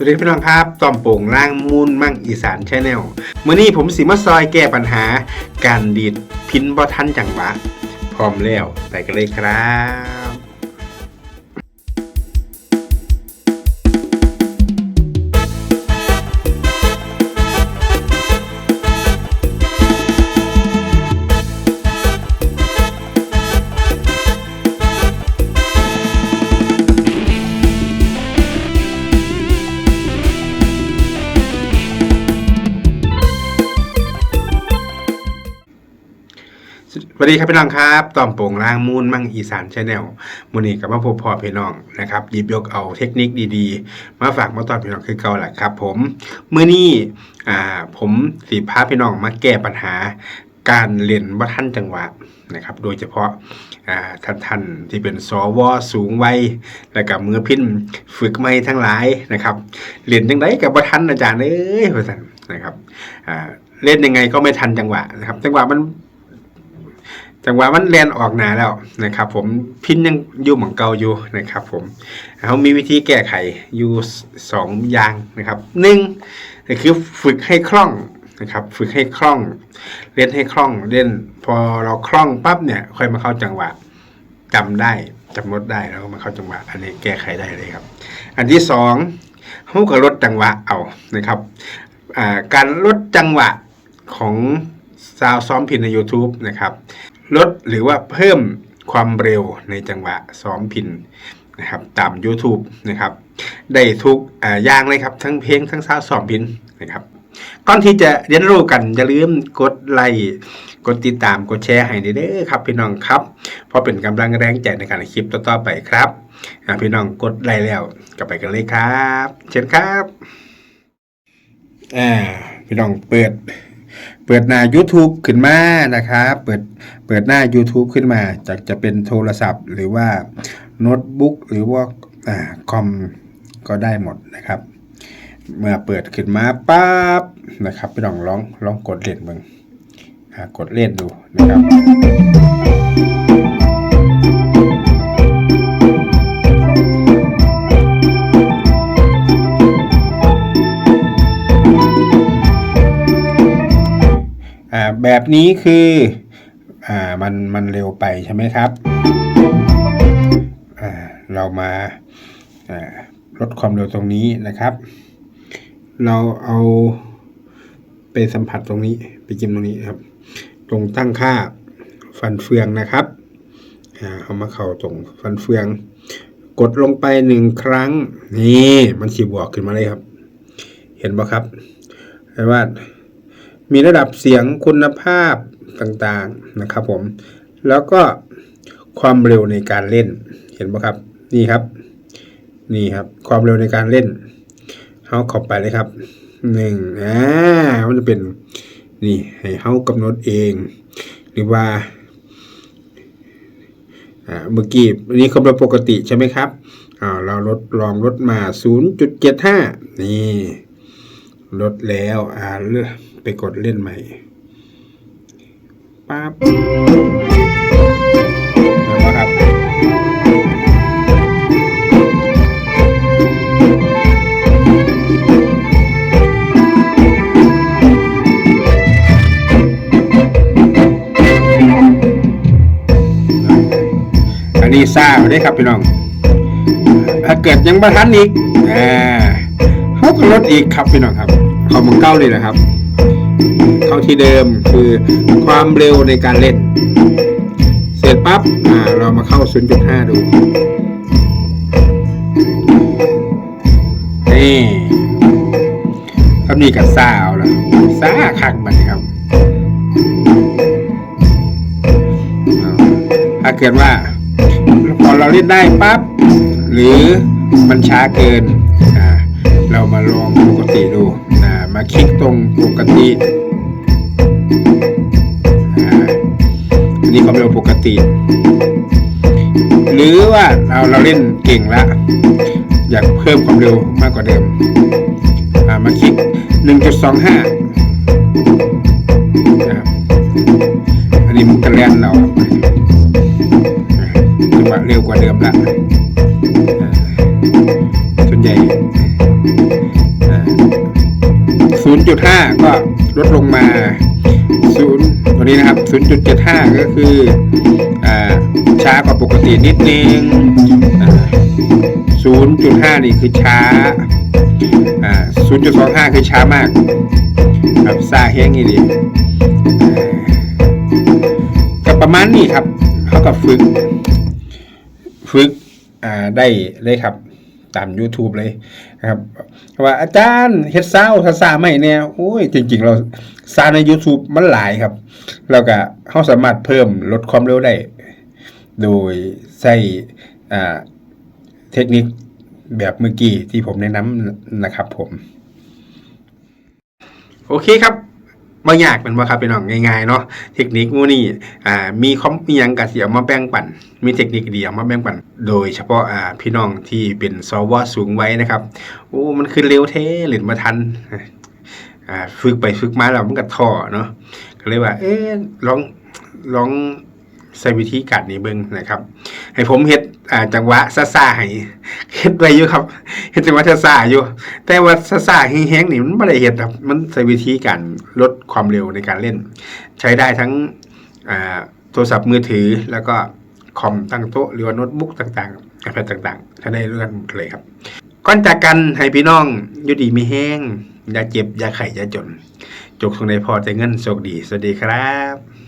สวัสดีพี่น้องครับตอมโป่งล่างมูลมั่งอีสานชาแนลมื่อนี้ผมสิมาซอยแก้ปัญหา การดีดพินบอทันจังหวะ พร้อมแล้วไปกันเลยครับ สวัสดีครับพี่น้องครับตอมโป่งล่างมูนมั่งอีสานชาแนลมื่อนี้กับมาพบพ่อพี่น้องนะครับหยิบยกเอาเทคนิคดีๆ มาฝากมาตอนพี่น้องคือเก่าแหละครับ ผมเมื่อนี้อ่าผมสีพาพี่น้องมาแก้ปัญหาการเล่นว่าท่านจังหวะนะครับ โดยเฉพาะอ่าท่านท่านที่เป็นสวสูงวัยและกับมือพินฝึกไม่ทั้งหลายนะครับเล่นจังไดกับว่าท่านอาจารย์เอ้ยว่าซั่นนะครับอ่าเล่นยังไงก็ไม่ทันจังหวะนะครับ จังหวะมัน จังหวะมันแลนออกหนาแล้วนะครับผมพินยังอยู่เหมือนเก่าอยู่นะครับผมเขามีวิธีแก้ไขอยู่สองอย่างนะครับหนึ่งคือฝึกให้คล่องนะครับฝึกให้คล่อง เล่นให้คล่องเล่น พอเราคล่องปั๊บเนี่ยค่อยมาเข้าจังหวะจำได้จำลดได้แล้วก็มาเข้าจังหวะอันนี้แก้ไขได้เลยครับ อันที่สองเขาก็ลดจังหวะเอานะครับการลดจังหวะของซาวซ้อมพินใน YouTube นะครับ ลดหรือว่าเพิ่มความเร็วในจังหวะซ้อมพินนะครับตาม YouTube นะครับได้ทุกออย่างเลยครับ ทั้งเพลงทั้งซาวซ้อมพินนะครับก่อนที่จะเรียนรู้กันอย่าลืมกดไลค์กดติดตามกดแชร์ให้เด้อครับ พี่น้องครับเพราะเป็นกำลังแรงใจในการคลิปต่อๆไปครับพี่น้องกดไลค์แล้วก็ไปกันเลยครับ เชิญครับอ่าพี่น้องเปิด เปิดหน้า YouTube ขึ้นมานะครับเปิดเปิดหน้า YouTube ขึ้นมาจากจะเป็นโทรศัพท์ หรือว่าโน้ตบุ๊กหรือว่าอ่าคอมก็ได้หมดนะครับ เมื่อเปิดขึ้นมาปั๊บนะครับไปลองลองลองกดเล่นมึงกดเล่นดูนะครับ แบบนี้คือ อ่า มัน มันเร็วไปใช่ไหมครับ อ่า เรามาอ่าลดความเร็วตรงนี้นะครับ เราเอาไปสัมผัสตรงนี้ ไปจิ้มตรงนี้ครับ ตรงตั้งค่าฟันเฟืองนะครับอ่าเอามาเข้าตรงฟันเฟือง กดลงไปหนึ่งครั้ง นี่ มันสีบวกขึ้นมาเลยครับ เห็นไหมครับแปลว่า มีระดับเสียงคุณภาพต่างๆนะครับผม แล้วก็ความเร็วในการเล่นเห็นไหมครับ นี่ครับ นี่ครับ ความเร็วในการเล่นเขาเข้าไปเลยครับหนึ่งอ่ามันจะเป็นนี่ให้เขากำหนดเอง หรือว่าอ่าเมื่อกี้อันนี้ความเร็วปกติใช่ไหมครับอ่าเราลดลองลดมา 0.75 นี่ ลดแล้วอ่าเลือกไปกดเล่นใหม่ปั๊บแล้วครับอันนี้ซาได้ครับพี่น้อง ถ้าเกิดยังประทันอีกอ่าเขาก็ลดอีกครับพี่น้องครับ เขามังเก้าเลยนะครับ เข้าที่เดิมคือความเร็วในการเล่น เสร็จปั๊บอ่าเรามาเข้า 0.5 ดู นี่ครับนี่กับซ่าเอาละซ่าคักบันครับถ้าเกิดว่าพอเราเล่นได้ปั๊บหรือมันช้าเกิน อ่า เรามาลองกดูอ่า มาคลิกตรงปกติอันนี้ความเร็วปกติ หรือว่าเราเราเล่นเก่งล้วอยากเพิ่มความเร็วมากกว่าเดิมามาคลิก 1.25นะครับอันนี้มันก็แล่นเราครับจังหวะเร็วกว่าเดิมละส่วนใหญ่ ศูนย์จุดห้าก็ลดลงมาศูนย์ตัวนี้นะครับศูนย์จุดเจ็ดห้าก็คืออ่าช้ากว่าปกตินิดนึงศูนย์จุดห้านี่คือช้าอ่าศูนย์จุดสองห้าคือช้ามากครับซาแห้งอีดีก็ประมาณนี้ครับเขากับฝึก ฝึกอ่าได้เลยครับ ตาม YouTube เลยนะครับว่าอาจารย์เฮ็ดซาวซาซาไม่เนี่ยโอ้ย จริง ๆ เราซาใน YouTube มันหลายครับ แล้วก็เขาสามารถเพิ่มลดความเร็วได้ โดยใช้อ่เทคนิคแบบเมื่อกี้ที่ผมแนะนำนะครับผม โอเคครับ บางอยากเป็นว่าครับเป็นน้องง่ายๆเนาะเทคนิคงูนี่อ่ามีคอมมียังกะเสียมาแบ่งปัน มีเทคนิคเดีเอามาแบ่งปัน โดยเฉพาะอ่าพี่น้องที่เป็นสวสูงไว้นะครับโอ้มันคือเร็วเท่หรือมาทันอ่าฝึกไปฝึกมาแล้วมันก็ท่อเนาะก็เลยว่า เอ๊ะลองลองใส่วิธีการนี้เบิ่งนะครับ ให้ผมเฮ็ด อ่าจังหวะซ่าให้เฮ็ดไว้อยู่ครับเฮ็ดจังหวะซ่าอยู่ แต่ว่าซ่าแห้งๆนี่มันไม่ได้เฮ็ดครับมันใช้วิธีการลดความเร็วในการเล่น ใช้ได้ทั้งอ่าโทรศัพท์มือถือแล้วก็คอมตั้งโต๊ะหรือว่าโน้ตบุ๊กต่างๆอะไรต่างๆใช้ได้เรื่องเลยครับก่อนจากกันให้พี่น้องอยู่ดีมีแห้งอย่าเจ็บอย่าไข้อย่าจน จกทรงในพอใจเงินโชคดี สวัสดีครับ